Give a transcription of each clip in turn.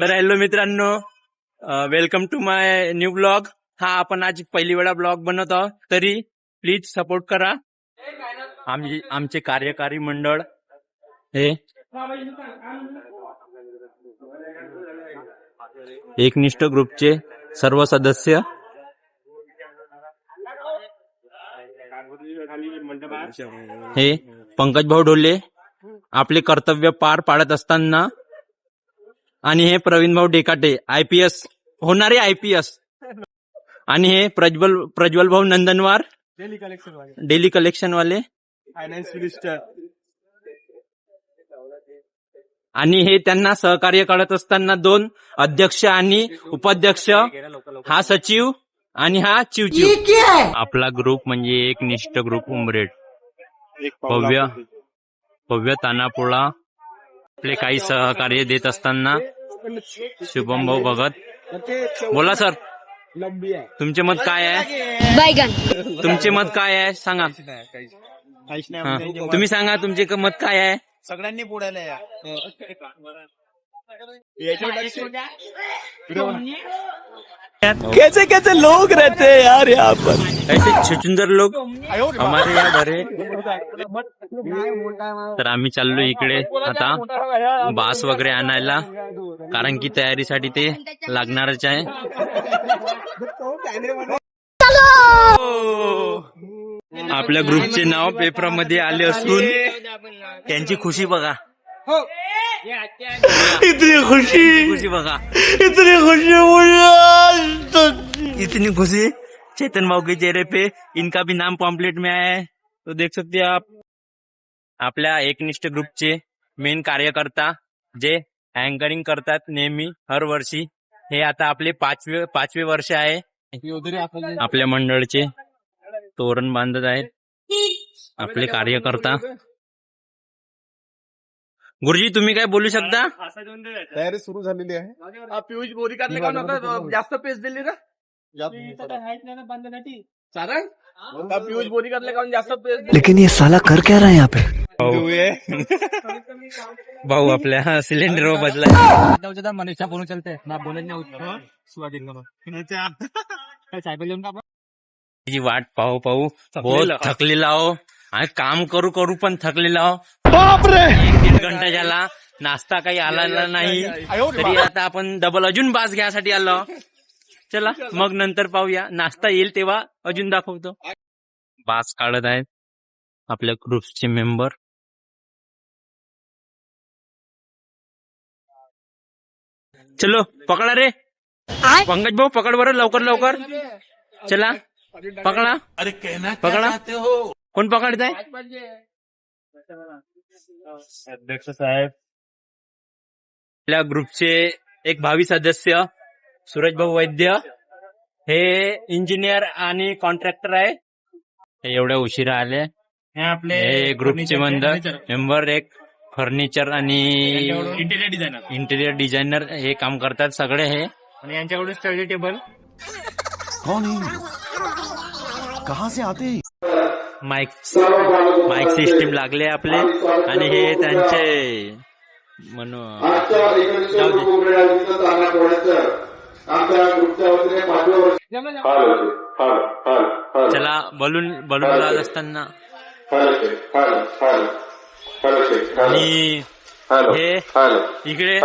तर हॅलो मित्रांनो. Welcome to my new blog हा आपण आज पहिली वेळा ब्लॉग बनवत आहोत. तरी प्लीज सपोर्ट करा. आमचे आमचे कार्यकारी मंडळ. हे. एकनिष्ठ ग्रुपचे सर्व सदस्य. हे पंकज भाऊ ढोले आपले कर्तव्य पार पाडत असताना आणि हे प्रवीण भाऊ डेकाटे आयपीएस होणारे आयपीएस आणि हे प्रज्वल प्रज्वल भाऊ नंदनवार डेली कलेक्शन वाले. डेली कलेक्शन वाले. Finance minister. आणि हे त्यांना सहकार्य करत असताना दोन अध्यक्ष आणि उपाध्यक्ष हा सचिव आणि हा चिवचिव. आपला ग्रुप म्हणजे एक निष्ठ ग्रुप उमरेड. भव्य भव्य तानापोळा आपले काही सहकार्य देत असताना शुभम भाऊ भगत बोला सर. लंबी आहे. तुमचे मत काय आहे? बैगन तुमचे मत काय आहे? सांगा. तुम्ही सांगा तुमचे मत काय आहे? सगळ्यांनी या कैसे कैसे लोग रहते हैं यार यहाँ पर? ऐसे छुचुंदर लोग हमारे यहाँ भरे तर आम्ही चाललो इकडे आता बास वगैरे आणायला कारण की तयारीसाठी ते लागणारच आहे. आपल्या ग्रुपचे नाव पेपरमध्ये आले असून त्यांची खुशी बघा. इतनी खुशी. खुशी बघा. इतनी खुशी मुझे इतनी खुशी. चेतन भाऊ के चेहरे पे. इनका भी नाम पॉम्पलेट में आया है. तो देख सकते हैं आप. आपल्या एकनिष्ठ ग्रुपचे मेन कार्यकर्ता जे अँकरिंग करतात नेहमी हर वर्षी. हे आता आपले पाचवे पाचवे वर्ष आहे. आपल्या मंडळचे तोरण बांधत आहेत. आपले कार्यकर्ता. गुरुजी तुम्ही काय बोलू शकता? तयारी सुरू झालेली आहे. पियुष बोरी का जास्त पेस दिली ना? पियुष बोरी काढले का जास्त दिली. लेकिन ये साला कर क्या रहा है यहाँ पे? भाऊ. आपल्या सिलेंडर बदला मनीषा बोलून चलते ना बोलत वाट पाहू पाहू. बहुत थकलेला हो. आणि काम करू करू पण थकलेला हो. एक दीड घंटा झाला नाश्ता काही आला नाही. तरी आता आपण डबल अजून बास घ्यासाठी आलो. चला मग नंतर पाहूया. नाश्ता येईल तेव्हा अजून दाखवतो. बास काढत आहेत आपल्या ग्रुपचे मेंबर चलो पकडा रे. पंकज भाऊ पकड बरं लवकर लवकर. चला पकडा. अरे पकडा. कोण पकडत आहे. अध्यक्ष साहेब. आपल्या ग्रुपचे एक भावी सदस्य सूरज भाऊ वैद्य. हे इंजिनियर आणि कॉन्ट्रॅक्टर आहे. हे एवढ्या उशिरा आले. हे आपले ग्रुपचे मंडळ. मेंबर एक फर्निचर आणि इंटिरियर डिझायनर इंटिरियर डिझायनर हे काम करतात सगळे हे. आणि यांच्याकडून स्टडी टेबल कौन है ये? कहाँ से आते हैं? माईक माईक सिस्टीम लागले आपले आणि हे त्यांचे. चला बलून बलून लावत असताना. आणि हे इकडे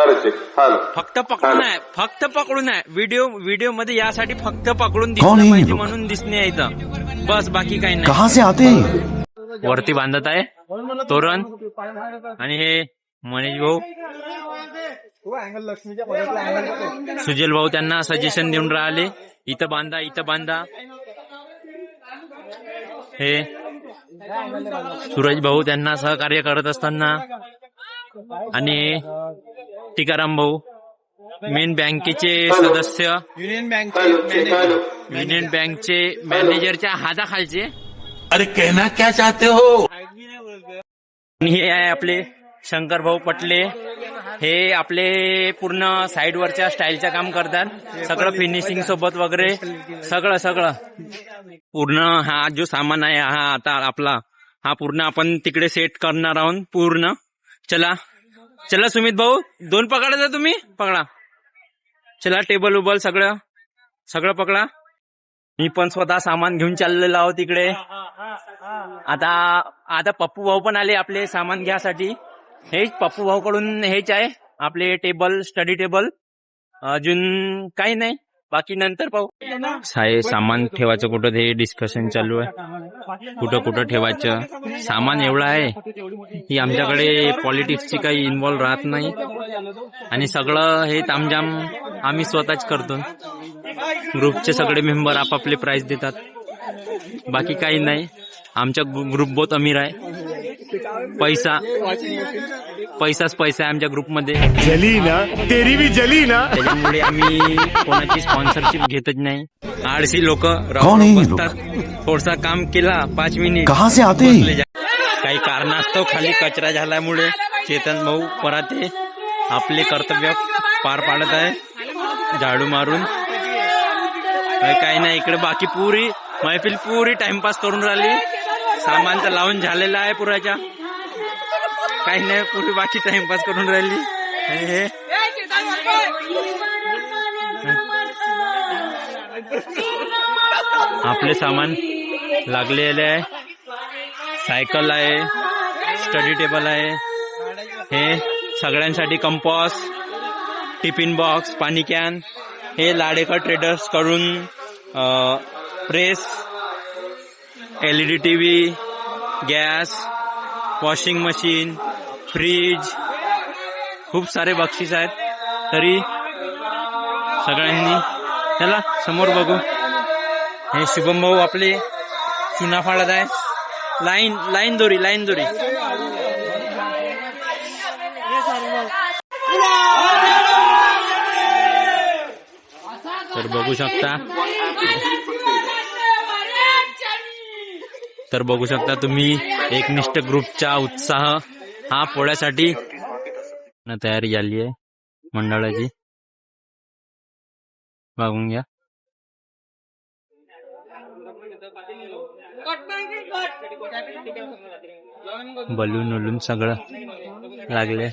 फक्त पकडून आहे फक्त पकडून आहे. व्हिडिओ व्हिडिओमध्ये यासाठी फक्त पकडून दिसलं? म्हणून दिसणे इथं. बस बाकी काही नाही. कहाँ से आते हैं? वरती बांधत आहे तोरण आणि हे मनीष भाऊ. सुजल भाऊ त्यांना सजेशन देऊन राहिले. इथं बांधा इथं बांधा. हे सूरज भाऊ त्यांना सहकार्य करत असताना आणि टिकाराम भाऊ मेन बँकेचे सदस्य. युनियन बँक युनियन बँकचे मॅनेजरच्या हाताखालचे. अरे कहना क्या चाहते हो? हे आहे आपले शंकर भाऊ पटले. हे आपले पूर्ण साईडवरच्या स्टाईलचं काम करतात. सगळं फिनिशिंग सोबत वगैरे. सगळं सगळं. पूर्ण हा जो सामान आहे हा आता आपला. हा पूर्ण आपण तिकडे सेट करणार आहोत पूर्ण. चला. चला सुमित भाऊ. दोन पकडायचा तुम्ही. पकडा. चला टेबल उबल सगळं. सगळं पकडा. मी पण स्वतः सामान घेऊन चाललेलो आहोत तिकडे आता आता पप्पू भाऊ पण आले आपले सामान घ्यासाठी. हेच पप्पू भाऊ कडून हेच आहे आपले टेबल स्टडी टेबल अजून काही नाही. बाकी नंतर पाहू. साहे सामान ठेवायचं कुठं ते डिस्कशन चालू आहे. कुठं कुठं ठेवायचं? सामान एवढं आहे की आमच्याकडे पॉलिटिक्सची काही इन्व्हॉल्व राहत नाही. आणि सगळं हे तामजाम आम्ही स्वतःच करतो. ग्रुपचे सगळे मेंबर आपापले प्राइस देतात. बाकी काही नाही. आमचा ग्रुप बहुत अमीर आहे. पैसा पैसाच पैसा आहे आमच्या ग्रुपमध्ये. जली ना तेरी भी जली ना. त्याच्यामुळे आम्ही कोणाची स्पॉन्सरशिप घेतच नाही. आळशी लोक लोक? थोडसा काम केला पाच मिनिट कहाँ से आते बसले जा- काही कारणास्तव खाली कचरा झाल्यामुळे चेतन भाऊ पराते आपले कर्तव्य पार पाडत आहे. झाडू मारून. काही काही नाही इकडे बाकी पुरी मैफिल पुरी टाइमपास करून राहिली. सामान तर लावून झालेलं आहे पुराच्या. काही नाही पुरी बाकी टाइमपास करून राहिली. हे. आपले सामान लागलेले आहे. सायकल आहे. स्टडी टेबल आहे. हे सगळ्यांसाठी कंपॉस. टिफिन बॉक्स पाणी कॅन हे Ladekar ट्रेडर्सकडून press L E D T V gas washing machine fridge खूप सारे बक्षीस आहेत. तरी सगळ्यांनी चला समोर बघू. हे शुभम भाऊ आपले चुना फाडत आहे लाईन लाईन दोरी लाईन दोरी. तर बघू शकता. तर बघू शकता तुम्ही एकनिष्ठ ग्रुपचा उत्साह हा पोळ्यासाठी तयारी झाली आहे. मंडळाची. बघून घ्या. बलून उलून सगळं लागले